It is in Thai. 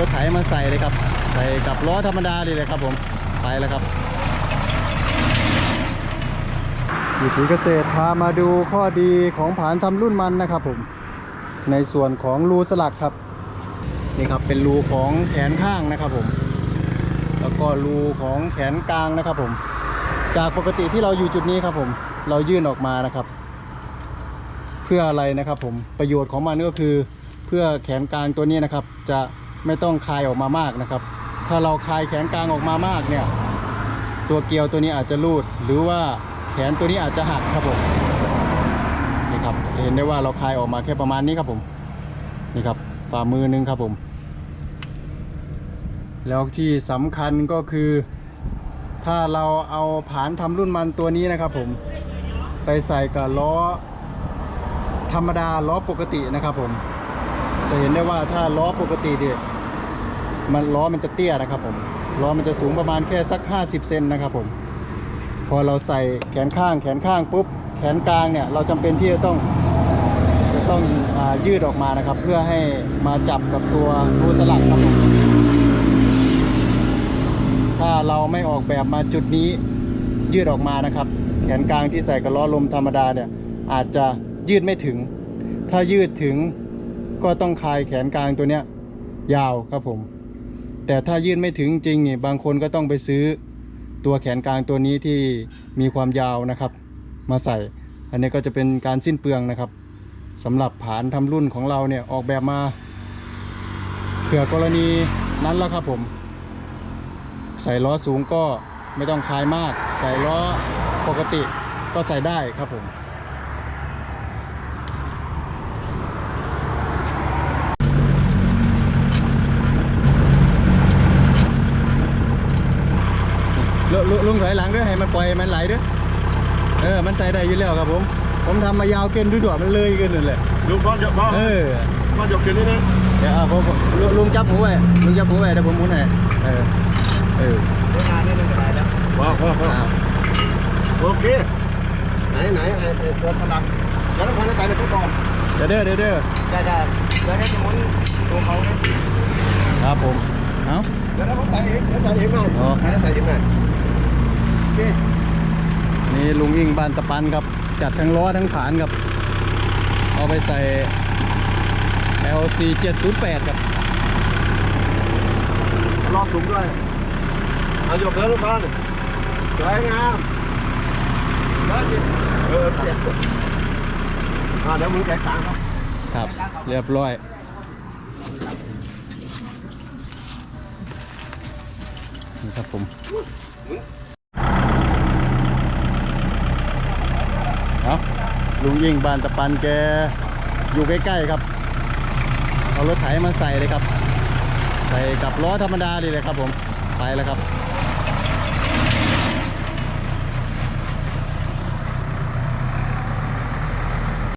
รถไถมาใส่เลยครับ ใส่กับล้อธรรมดาเลยเลยครับผม ไปแล้วครับวิถีเกษตรพามาดูข้อดีของผานทำรุ่นมันนะครับผม ในส่วนของรูสลักครับ นี่ครับเป็นรูของแขนข้างนะครับผม แล้วก็รูของแขนกลางนะครับผม จากปกติที่เราอยู่จุดนี้ครับผม เรายื่นออกมานะครับ เพื่ออะไรนะครับผม ประโยชน์ของมันก็คือเพื่อแขนกลางตัวนี้นะครับ จะ ไม่ต้องคลายออกมามากนะครับ ถ้าเราคลายแขนกลางออกมามากเนี่ย ตัวเกลียวตัวนี้อาจจะรูด หรือว่าแขนตัวนี้อาจจะหักครับผมนี่ครับจะเห็นได้ว่าเราคลายออกมาแค่ประมาณนี้ครับผมนี่ครับฝ่ามือหนึงครับผม แล้วที่สำคัญก็คือ ถ้าเราเอาผานทำรุ่นมันตัวนี้นะครับผม ไปใส่กับล้อ ธรรมดาล้อปกตินะครับผม จะเห็นได้ว่าถ้าล้อปกติเนี่ย มันล้อมันจะเตี้ยนะครับผมล้อมันจะสูงประมาณแค่สัก 50 เซนนะครับผม พอเราใส่แขนข้าง แขนข้างปุ๊บ แขนกลางเนี่ยเราจำเป็นที่จะต้องจะต้องอยืดออกมานะครับ เพื่อให้มาจับกับตัวรูสลักครับผมถ้าเราไม่ออกแบบมาจุดนี้ยืดออกมานะครับ แขนกลางที่ใส่กับล้อลมธรรมดาเนี่ยอาจจะยืดไม่ถึง ถ้ายืดถึงก็ต้องคลายแขนกลางตัวเนี้ยยาวครับผม แต่ถ้ายืดไม่ถึงจริงนี่บางคนก็ต้องไปซื้อตัวแขนกลางตัวนี้ที่มีความยาวนะครับ มาใส่ อันนี้ก็จะเป็นการสิ้นเปลืองนะครับสำหรับผานทำรุ่นของเราเนี่ยออกแบบมาเผื่อกรณีนั้นแล้วครับผม ใส่ล้อสูงก็ไม่ต้องคลายมาก ใส่ล้อปกติก็ใส่ได้ครับผม ลุลุลุงถอยหลังด้วยให้มันปล่อยให้มันไหลด้วยเออ มันใส่ได้อยู่แล้วครับผม ผมทำมายาวเกินด้วยตัวมันเลยเกินนั่นแหละลุงพ่อจะพ่อเออพ่อจะกินนี่นะเดี๋ยวเอาผมผมลุลุงจับหูไว้ลุงจับหูไว้เดี๋ยวผมหมุนให้เออเออพ่อพ่อพ่ออ้าวโอเคไหนไหนไอ้ไอ้ตัวพลังแล้วต้องพันใส่ในตู้ก่อนเดี๋ยวเด้อเดี๋ยวเด้อได้ได้แล้วให้สมุนตัวเขาเนี่ยครับผมเอ้าแล้วผมใส่เองแล้วใส่เองหน่อยอ๋อแล้วใส่เองหน่อยโอ เคนี่ลุงยิ่งบานตะปันครับ จัดทั้งล้อทั้งผานครับ เอาไปใส่ LC 708ครับรอสูงด้วยเอายกแล้วลูกบ้านสวยงามแล้วจิเออเจ็บอ่าเดี๋ยวมึงแกะกลางครับครับ เรียบร้อยนี่ครับผม เอา ลุงยิ่งบานตะปันแกอยู่ใกล้ๆครับ เอารถไถมาใส่เลยครับ ใส่กับล้อธรรมดาเลยเลยครับผมไปแล้วครับ